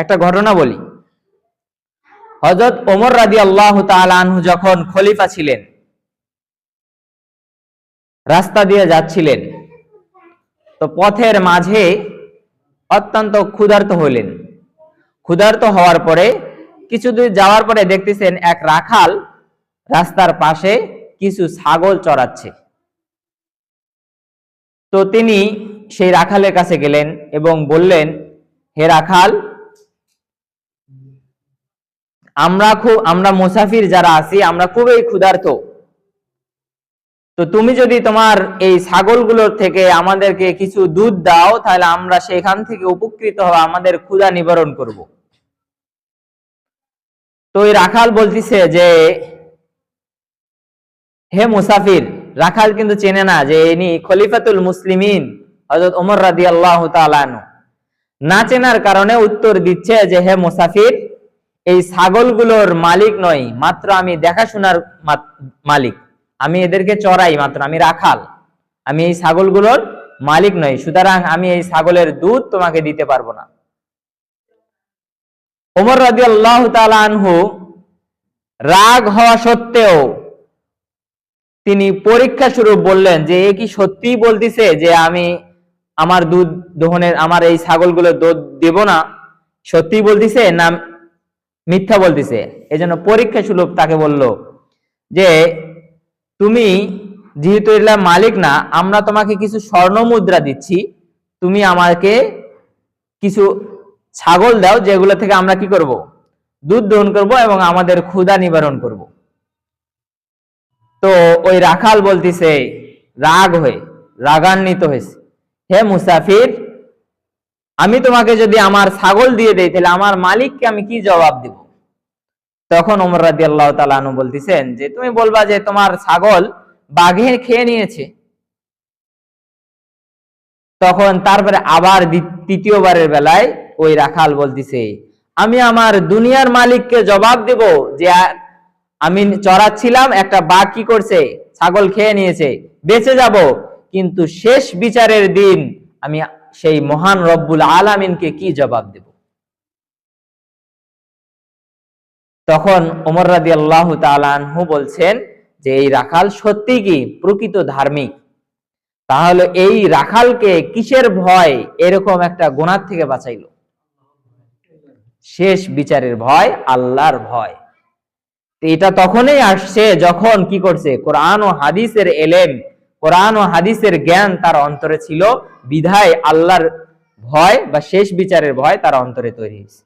একটা ঘটনা বলি। হজরত ওমর রাদি আল্লাহ আনহু যখন খলিফা ছিলেন, রাস্তা দিয়ে যাচ্ছিলেন, তো পথের মাঝে অত্যন্ত ক্ষুধার্ত হলেন। ক্ষুধার্ত হওয়ার পরে কিছু দূর যাওয়ার পরে দেখতেছেন এক রাখাল রাস্তার পাশে কিছু ছাগল চড়াচ্ছে। তো তিনি সেই রাখালের কাছে গেলেন এবং বললেন, হে রাখাল আমরা খুব, আমরা মুসাফির যারা আছি, আমরা খুবই ক্ষুধার্ত। তো তুমি যদি তোমার এই ছাগলগুলোর থেকে আমাদেরকে কিছু দুধ দাও, তাহলে আমরা সেখান থেকে উপকৃত হব আমাদের ক্ষুধা নিবারণ করব। তো এই রাখাল বলতিছে যে, হে মুসাফির, রাখাল কিন্তু চেনে না যে ইনি খলিফাতুল মুসলিমিন হজরত ওমর রাদি আল্লাহ না চেনার কারণে উত্তর দিচ্ছে যে, হে মুসাফির এই ছাগলগুলোর মালিক নয় মাত্র আমি দেখাশোনার মালিক। আমি এদেরকে চড়াই, মাত্র আমি রাখাল। আমি এই ছাগলগুলোর মালিক নই, সুতরাং আমি এই ছাগলের দুধ তোমাকে দিতে পারব না। ওমর রাজি আল্লাহ আনহু রাগ হওয়া সত্ত্বেও তিনি পরীক্ষা স্বরূপ বললেন যে, এ কি সত্যিই বলতেছে যে আমি আমার দুধ দোহনের, আমার এই ছাগলগুলো দুধ দেব না? সত্যিই বলতেছে না মিথ্যা বলতিছে। এজন্য পরীক্ষা স্বরূপ তাকে বলল যে, তুমি যেহেতু এগুলা মালিক না, আমরা তোমাকে কিছু স্বর্ণ মুদ্রা দিচ্ছি। তুমি আমাকে কিছু ছাগল দাও, যেগুলো থেকে আমরা কি করব? দুধ দহন করব এবং আমাদের ক্ষুধা নিবারণ করব। তো ওই রাখাল বলতিছে, রাগ হয়ে, রাগান্বিত হয়েছে। হে মুসাফির, আমি তোমাকে যদি আমার ছাগল দিয়ে দেই, তাহলে আমার মালিককে আমি কি জবাব দিব? তখন ওমর রাদি আল্লাহ তালু বলতেছেন যে, তুমি বলবা যে তোমার ছাগল বাঘে খেয়ে নিয়েছে। তখন তারপরে আবার তৃতীয়বারের বেলায় ওই রাখাল বলতিছে, আমি আমার দুনিয়ার মালিককে জবাব দেব যে, আমি চড়াচ্ছিলাম, একটা বাঘ কি করছে? ছাগল খেয়ে নিয়েছে, বেঁচে যাব। কিন্তু শেষ বিচারের দিন আমি সেই মহান রব্বুল আলামিনকে কি জবাব দেব? তখন ওমর রাদি আল্লাহ তালানহু বলছেন যে এই রাখাল সত্যি কি প্রকৃত ধার্মিক? তাহলে এই রাখালকে কিসের ভয়? এরকম একটা গুণার থেকে বাঁচাইলো। শেষ বিচারের ভয় আল্লাহর ভয়। এটা তখনই আসছে যখন কি করছে? কোরআন ও হাদিসের এলেম, কোরআন ও হাদিসের জ্ঞান তার অন্তরে ছিল। বিধায় আল্লাহর ভয় বা শেষ বিচারের ভয় তার অন্তরে তৈরি হয়েছে।